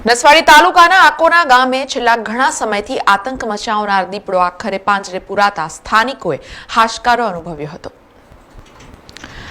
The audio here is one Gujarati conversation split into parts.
નસવાડી તાલુકાના આકોના ગામે છેલ્લા ઘણા સમયથી આતંક મચાવનાર દીપડો આખરે પાંજરે પુરાતા સ્થાનિકોએ હાશકારો અનુભવ્યો હતો.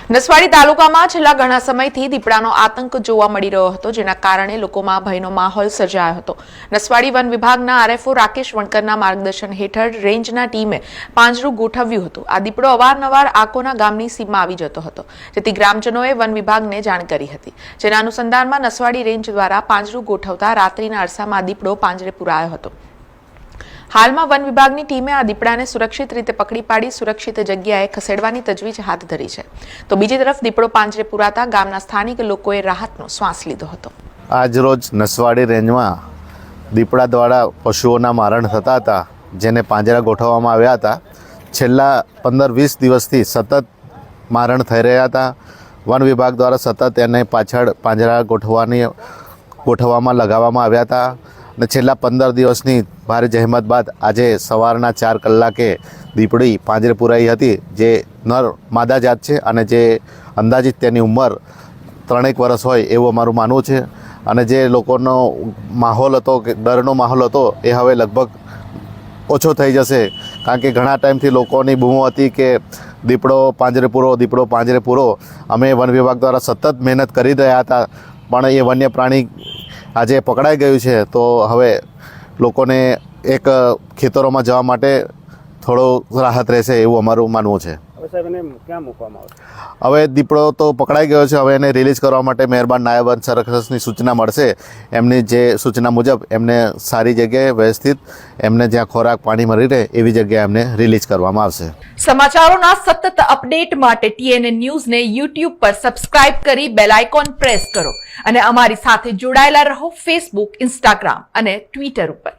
નસવાડી તાલુકામાં છેલ્લા ઘણા સમયથી દીપડાનો આતંક જોવા મળી રહ્યો હતો, જેના કારણે લોકોમાં ભયનો માહોલ સર્જાયો હતો. નસવાડી વન વિભાગના આરએફઓ રાકેશ વણકરના માર્ગદર્શન હેઠળ રેન્જના ટીમે પાંજરું ગોઠવ્યું હતું. આ દીપડો અવારનવાર આકોના ગામની સીમમાં આવી જતો હતો. જેથી ગ્રામજનોએ વન વિભાગને જાણ કરી હતી. જેના અનુસંધાનમાં નસવાડી રેન્જ દ્વારા પાંજરું ગોઠવતા રાત્રિના અરસામાં દીપડો પાંજરે પુરાયો હતો. હાલમાં વન વિભાગની ટીમે આ દીપડાને સુરક્ષિત રીતે પકડી પાડી સુરક્ષિત જગ્યાએ ખસેડવાની તજવીજ હાથ ધરી છે. તો બીજી તરફ દીપડો પાંજરે પુરાતા ગામના સ્થાનિક લોકોએ રાહતનો શ્વાસ લીધો હતો. આજરોજ નસવાડી રેન્જમાં દીપડા દ્વારા પશુઓના મારણ થતા હતા, જેને પાંજરા ગોઠવવામાં આવ્યા હતા. છેલ્લા પંદર વીસ દિવસથી સતત મારણ થઈ રહ્યા હતા. વન વિભાગ દ્વારા સતત એને પાછળ પાંજરા ગોઠવવાની ગોઠવવામાં લગાવવામાં આવ્યા હતા. અને છેલ્લા પંદર દિવસની ભારે જહેમત બાદ આજે સવારના ચાર કલાકે દીપડી પાંજરે પુરાઈ હતી, જે નર માદા જાત છે અને જે અંદાજિત તેની ઉંમર ત્રણેક વર્ષ હોય એવું અમારું માનવું છે. અને જે લોકોનો માહોલ હતો કે ડરનો માહોલ હતો, એ હવે લગભગ ઓછો થઈ જશે. કારણ કે ઘણા ટાઈમથી લોકોની બૂમો હતી કે દીપડો પાંજરે પૂરો, દીપડો પાંજરે પૂરો. અમે વન વિભાગ દ્વારા સતત મહેનત કરી રહ્યા હતા, પણ એ વન્ય પ્રાણી આજે પકડાઈ ગયું છે, તો હવે લોકોને એક ખેતરોમાં જવા માટે થોડો રાહત રહેશે એવું અમારું માનવું છે. હવે સાહેબ એને ક્યાં મૂકવામાં આવશે? હવે દીપડો તો પકડાઈ ગયો છે. હવે એને રિલીઝ કરવા માટે મહેરબાન નાયબ વન સંરક્ષકની સૂચના મળશે. એમની જે સૂચના મુજબ એમને સારી જગ્યાએ વ્યવસ્થિત એમને જ્યાં ખોરાક પાણી મળી રહે એવી જગ્યાએ એમને રિલીઝ કરવામાં આવશે. સમાચારોના સતત અપડેટ માટે ટીએનએ ન્યૂઝને યુટ્યુબ પર સબસ્ક્રાઇબ કરી બેલ આઇકોન પ્રેસ કરો અને અમારી સાથે જોડાયેલા રહો ફેસબુક ઇન્સ્ટાગ્રામ અને ટ્વિટર ઉપર.